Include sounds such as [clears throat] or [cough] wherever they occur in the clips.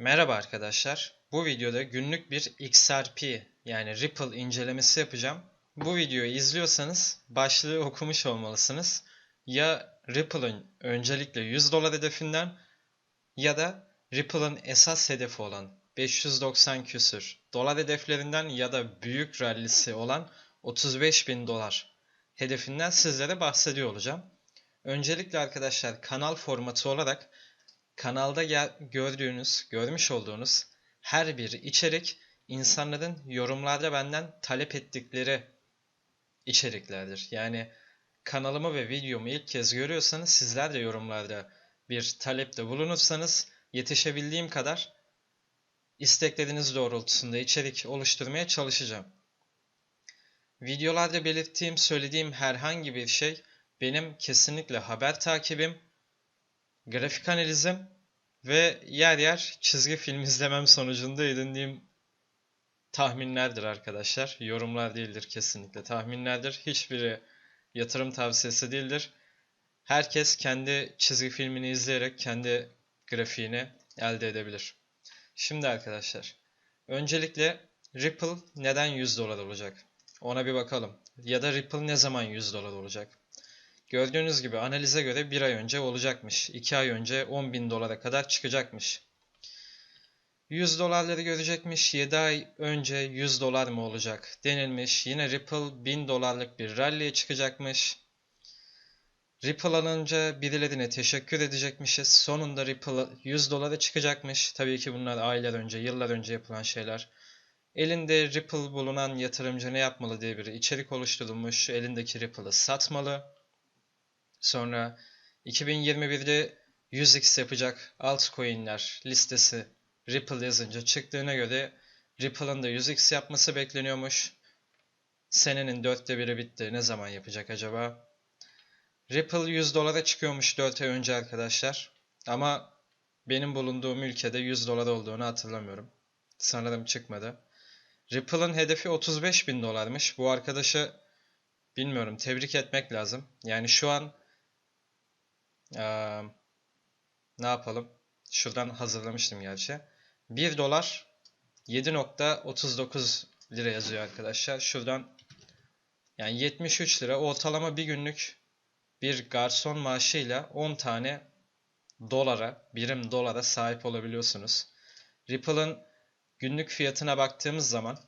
Merhaba arkadaşlar. Bu videoda günlük bir XRP yani Ripple incelemesi yapacağım. Bu videoyu izliyorsanız başlığı okumuş olmalısınız. Ya Ripple'ın öncelikle 100 dolar hedefinden ya da Ripple'ın esas hedefi olan 590 küsür dolar hedeflerinden ya da büyük rallisi olan 35 bin dolar hedefinden sizlere bahsediyor olacağım. Öncelikle arkadaşlar kanal formatı olarak kanalda gel- gördüğünüz, görmüş olduğunuz her bir içerik insanların yorumlarda benden talep ettikleri içeriklerdir. Yani kanalımı ve videomu ilk kez görüyorsanız sizler de yorumlarda bir talepte bulunursanız yetişebildiğim kadar istekleriniz doğrultusunda içerik oluşturmaya çalışacağım. Videolarda belirttiğim, söylediğim herhangi bir şey benim kesinlikle haber takibim, grafik analizim ve yer yer çizgi film [laughs] izlemem sonucunda edindiğim tahminlerdir arkadaşlar. Yorumlar değildir kesinlikle. Tahminlerdir. Hiçbiri yatırım tavsiyesi değildir. Herkes kendi çizgi filmini izleyerek kendi grafiğini elde edebilir. Şimdi arkadaşlar, öncelikle Ripple neden 100 dolar olacak? Ona bir bakalım. Ya da Ripple ne zaman 100 dolar olacak? Gördüğünüz gibi analize göre bir ay önce olacakmış. 2 ay önce 10 bin dolara kadar çıkacakmış. 100 dolarları görecekmiş. 7 ay önce 100 dolar mı olacak denilmiş. Yine Ripple 1000 dolarlık bir rally'e çıkacakmış. Ripple alınca birilerine teşekkür edecekmişiz. Sonunda Ripple 100 dolara çıkacakmış. Tabii ki bunlar aylar önce, yıllar önce yapılan şeyler. Elinde Ripple bulunan yatırımcı ne yapmalı diye bir içerik oluşturulmuş. Elindeki Ripple'ı satmalı. Sonra 2021'de 100x yapacak altcoin'ler listesi Ripple yazınca çıktığına göre Ripple'ın da 100x yapması bekleniyormuş. Senenin dörtte biri bitti. Ne zaman yapacak acaba? Ripple 100 dolara çıkıyormuş 4 ay önce arkadaşlar. Ama benim bulunduğum ülkede 100 dolar olduğunu hatırlamıyorum. Sanırım çıkmadı. Ripple'ın hedefi 35 bin dolarmış. Bu arkadaşı bilmiyorum tebrik etmek lazım. Yani şu an eee, ne yapalım? Şuradan hazırlamıştım gerçi. 1 dolar 7.39 lira yazıyor arkadaşlar. Şuradan yani 73 lira ortalama bir günlük bir garson maaşıyla 10 tane dolara, birim dolara sahip olabiliyorsunuz. Ripple'ın günlük fiyatına baktığımız zaman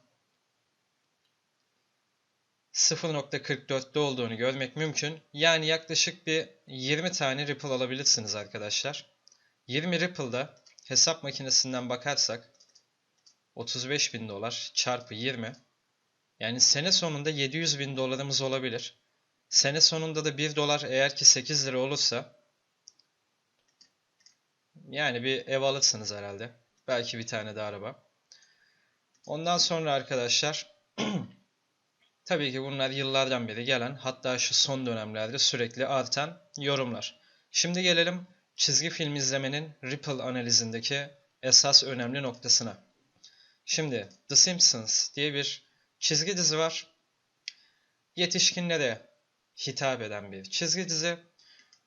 0.44'te olduğunu görmek mümkün. Yani yaklaşık bir 20 tane Ripple alabilirsiniz arkadaşlar. 20 Ripple'da hesap makinesinden bakarsak 35 bin dolar çarpı 20 yani sene sonunda 700 bin dolarımız olabilir. Sene sonunda da 1 dolar eğer ki 8 lira olursa yani bir ev alırsınız herhalde. Belki bir tane de araba. Ondan sonra arkadaşlar [clears throat] tabii ki bunlar yıllardan beri gelen hatta şu son dönemlerde sürekli artan yorumlar. Şimdi gelelim çizgi film izlemenin Ripple analizindeki esas önemli noktasına. Şimdi The Simpsons diye bir çizgi dizi var. Yetişkinlere hitap eden bir çizgi dizi.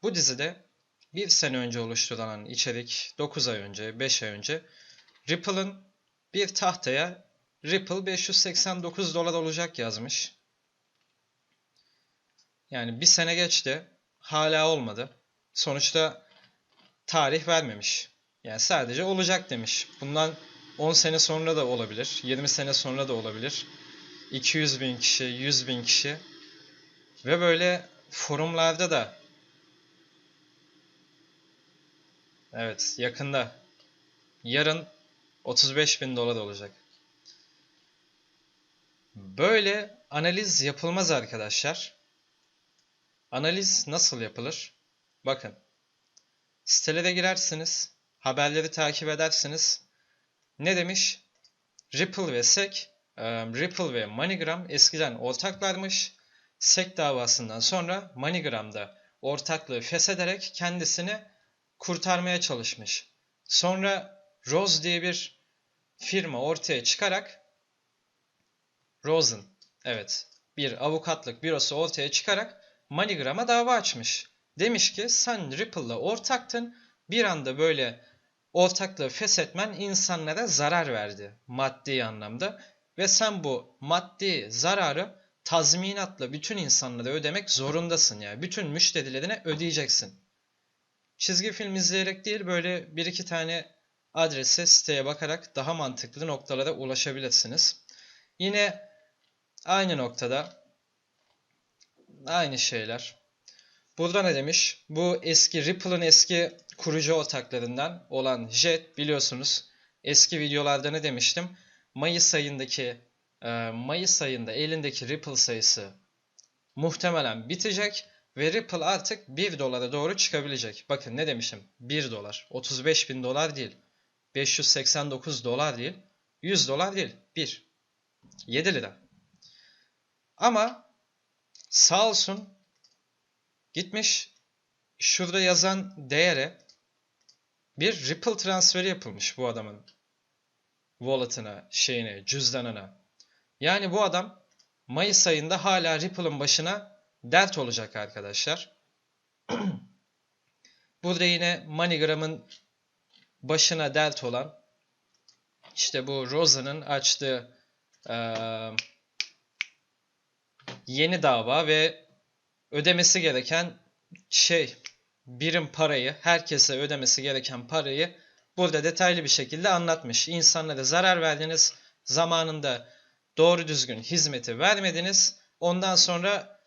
Bu dizide bir sene önce oluşturulan içerik 9 ay önce, 5 ay önce Ripple'ın bir tahtaya Ripple 589 dolar olacak yazmış. Yani bir sene geçti. Hala olmadı. Sonuçta tarih vermemiş. Yani sadece olacak demiş. Bundan 10 sene sonra da olabilir. 20 sene sonra da olabilir. 200 bin kişi, 100 bin kişi ve böyle forumlarda da evet yakında yarın 35 bin dolar olacak. Böyle analiz yapılmaz arkadaşlar. Analiz nasıl yapılır? Bakın. Sitelere girersiniz. Haberleri takip edersiniz. Ne demiş? Ripple ve SEC, Ripple ve MoneyGram eskiden ortaklarmış. SEC davasından sonra MoneyGram'da ortaklığı feshederek kendisini kurtarmaya çalışmış. Sonra Rose diye bir firma ortaya çıkarak Rosen, evet bir avukatlık bürosu ortaya çıkarak MoneyGram'a dava açmış. Demiş ki sen Ripple'la ortaktın bir anda böyle ortaklığı feshetmen insanlara zarar verdi maddi anlamda ve sen bu maddi zararı tazminatla bütün insanlara ödemek zorundasın yani. Bütün müşterilerine ödeyeceksin. Çizgi film izleyerek değil böyle bir iki tane adrese siteye bakarak daha mantıklı noktalara ulaşabilirsiniz. Yine aynı noktada aynı şeyler. Burada ne demiş? Bu eski Ripple'ın eski kurucu ortaklarından olan Jet biliyorsunuz eski videolarda ne demiştim? Mayıs ayındaki e, Mayıs ayında elindeki Ripple sayısı muhtemelen bitecek ve Ripple artık 1 dolara doğru çıkabilecek. Bakın ne demişim? 1 dolar. 35 bin dolar değil. 589 dolar değil. 100 dolar değil. 1. 7 lira. Ama sağ olsun gitmiş şurada yazan değere bir Ripple transferi yapılmış bu adamın wallet'ına, şeyine, cüzdanına. Yani bu adam Mayıs ayında hala Ripple'ın başına dert olacak arkadaşlar. [clears throat] Burada yine MoneyGram'ın başına dert olan işte bu Rosa'nın açtığı eee, yeni dava ve ödemesi gereken şey birim parayı herkese ödemesi gereken parayı burada detaylı bir şekilde anlatmış. İnsanlara zarar verdiniz. Zamanında doğru düzgün hizmeti vermediniz. Ondan sonra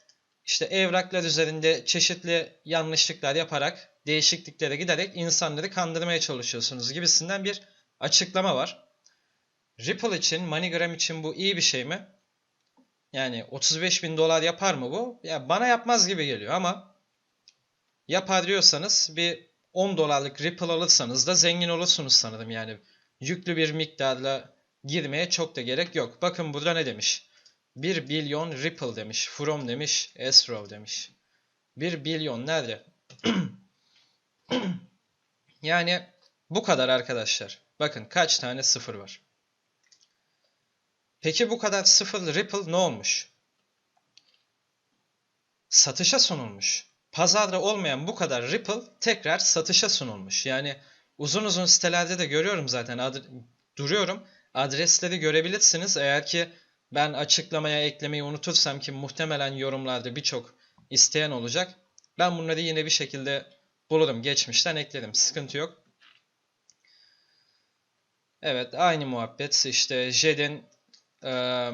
işte evraklar üzerinde çeşitli yanlışlıklar yaparak, değişikliklere giderek insanları kandırmaya çalışıyorsunuz gibisinden bir açıklama var. Ripple için, MoneyGram için bu iyi bir şey mi? Yani 35 bin dolar yapar mı bu? Ya bana yapmaz gibi geliyor ama yapar diyorsanız bir 10 dolarlık Ripple alırsanız da zengin olursunuz sanırım yani. Yüklü bir miktarla girmeye çok da gerek yok. Bakın burada ne demiş? 1 bilyon Ripple demiş. From demiş. Esrov demiş. 1 bilyon nerede? [clears throat] yani bu kadar arkadaşlar. Bakın kaç tane sıfır var. Peki bu kadar sıfır Ripple ne olmuş? Satışa sunulmuş. Pazarda olmayan bu kadar Ripple tekrar satışa sunulmuş. Yani uzun uzun sitelerde de görüyorum zaten. Ad duruyorum. Adresleri görebilirsiniz. Eğer ki ben açıklamaya eklemeyi unutursam ki muhtemelen yorumlarda birçok isteyen olacak. Ben bunları yine bir şekilde bulurum. Geçmişten eklerim. Sıkıntı yok. Evet aynı muhabbet. İşte Jed'in eee,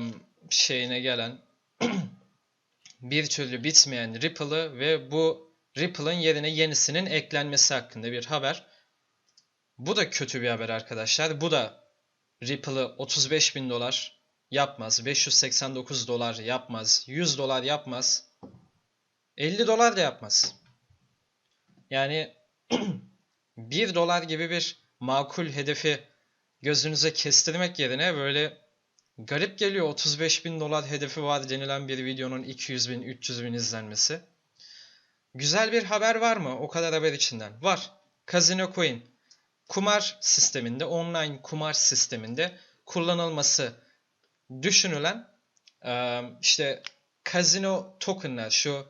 şeyine gelen [clears throat] bir türlü bitmeyen Ripple'ı ve bu Ripple'ın yerine yenisinin eklenmesi hakkında bir haber. Bu da kötü bir haber arkadaşlar. Bu da Ripple'ı 35 bin dolar yapmaz. 589 dolar yapmaz. 100 dolar yapmaz. 50 dolar da yapmaz. Yani [clears throat] 1 dolar gibi bir makul hedefi gözünüze kestirmek yerine böyle garip geliyor 35 bin dolar hedefi var denilen bir videonun 200 bin 300 bin izlenmesi. Güzel bir haber var mı o kadar haber içinden? Var. Casino Coin kumar sisteminde, online kumar sisteminde kullanılması düşünülen eee, işte casino tokenlar şu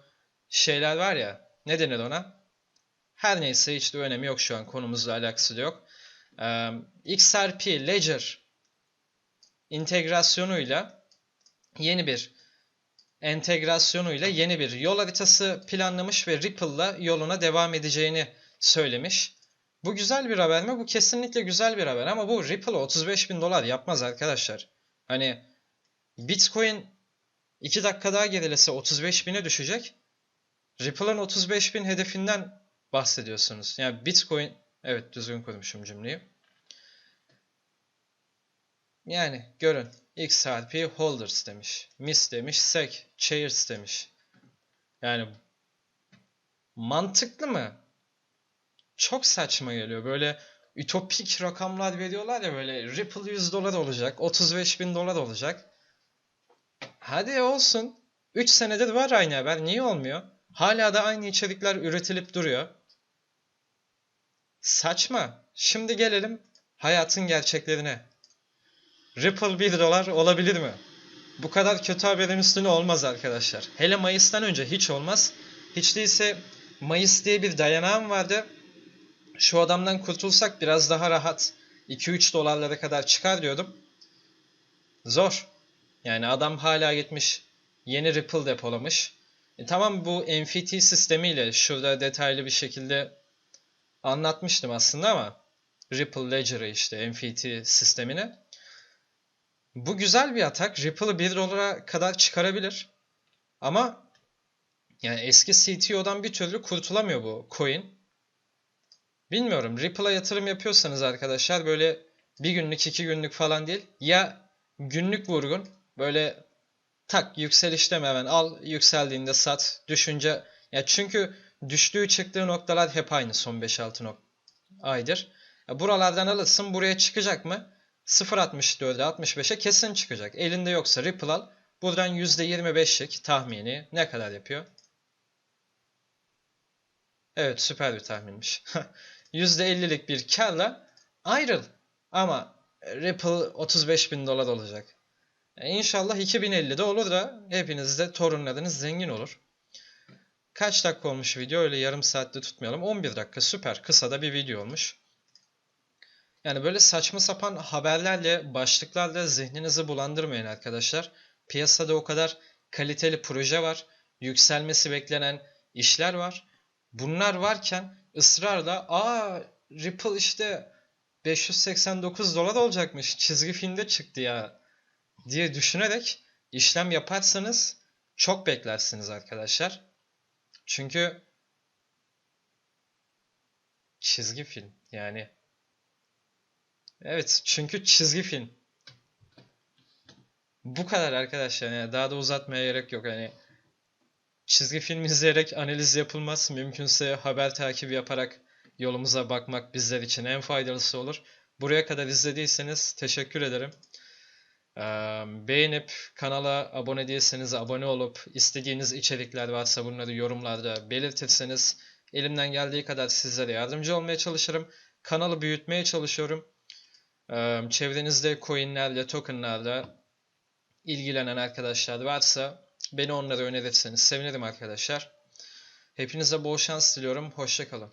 şeyler var ya ne denir ona? Her neyse hiç de önemi yok şu an konumuzla alakası da yok. Eee, XRP Ledger integrasyonuyla yeni bir entegrasyonuyla yeni bir yol haritası planlamış ve Ripple'la yoluna devam edeceğini söylemiş. Bu güzel bir haber mi? Bu kesinlikle güzel bir haber ama bu Ripple 35 bin dolar yapmaz arkadaşlar. Hani Bitcoin 2 dakika daha gerilese 35 bine düşecek. Ripple'ın 35 bin hedefinden bahsediyorsunuz. Yani Bitcoin, evet düzgün kurmuşum cümleyi. Yani görün XRP holders demiş. MIS demiş. SEC chairs demiş. Yani mantıklı mı? Çok saçma geliyor. Böyle ütopik rakamlar veriyorlar ya böyle Ripple 100 dolar olacak. 35 bin dolar olacak. Hadi olsun. 3 senedir var aynı haber. Niye olmuyor? Hala da aynı içerikler üretilip duruyor. Saçma. Şimdi gelelim hayatın gerçeklerine. Ripple 1 dolar olabilir mi? Bu kadar kötü haberin üstüne olmaz arkadaşlar. Hele Mayıs'tan önce hiç olmaz. Hiç değilse Mayıs diye bir dayanağım vardı. şu adamdan kurtulsak biraz daha rahat 2-3 dolarlara kadar çıkar diyordum. Zor. Yani adam hala gitmiş yeni Ripple depolamış. E tamam bu NFT sistemiyle şurada detaylı bir şekilde anlatmıştım aslında ama Ripple Ledger'ı işte NFT sistemini. Bu güzel bir atak. Ripple'ı 1 dolara kadar çıkarabilir. Ama yani eski CTO'dan bir türlü kurtulamıyor bu coin. Bilmiyorum. Ripple'a yatırım yapıyorsanız arkadaşlar böyle bir günlük iki günlük falan değil. Ya günlük vurgun böyle tak yükselişte hemen al yükseldiğinde sat düşünce ya çünkü düştüğü çıktığı noktalar hep aynı son 5-6 nok aydır. Ya buralardan alırsın buraya çıkacak mı? 0.64'e 65'e kesin çıkacak. Elinde yoksa Ripple al. Buradan %25'lik tahmini ne kadar yapıyor? Evet süper bir tahminmiş. [laughs] %50'lik bir karla ayrıl. Ama Ripple 35 bin dolar olacak. E, İnşallah 2050'de olur da hepiniz de torunlarınız zengin olur. Kaç dakika olmuş video öyle yarım saatte tutmayalım. 11 dakika süper kısa da bir video olmuş. Yani böyle saçma sapan haberlerle, başlıklarla zihninizi bulandırmayın arkadaşlar. Piyasada o kadar kaliteli proje var, yükselmesi beklenen işler var. Bunlar varken ısrarla aa Ripple işte 589 dolar olacakmış çizgi filmde çıktı ya diye düşünerek işlem yaparsanız çok beklersiniz arkadaşlar. Çünkü çizgi film yani evet çünkü çizgi film bu kadar arkadaşlar yani daha da uzatmaya gerek yok hani çizgi film izleyerek analiz yapılmaz mümkünse haber takibi yaparak yolumuza bakmak bizler için en faydalısı olur. Buraya kadar izlediyseniz teşekkür ederim. Beğenip kanala abone değilseniz abone olup istediğiniz içerikler varsa bunları yorumlarda belirtirseniz elimden geldiği kadar sizlere yardımcı olmaya çalışırım. Kanalı büyütmeye çalışıyorum. Çevrenizde coinlerle, tokenlarla ilgilenen arkadaşlar varsa beni onlara önerirseniz sevinirim arkadaşlar. Hepinize bol şans diliyorum. Hoşçakalın.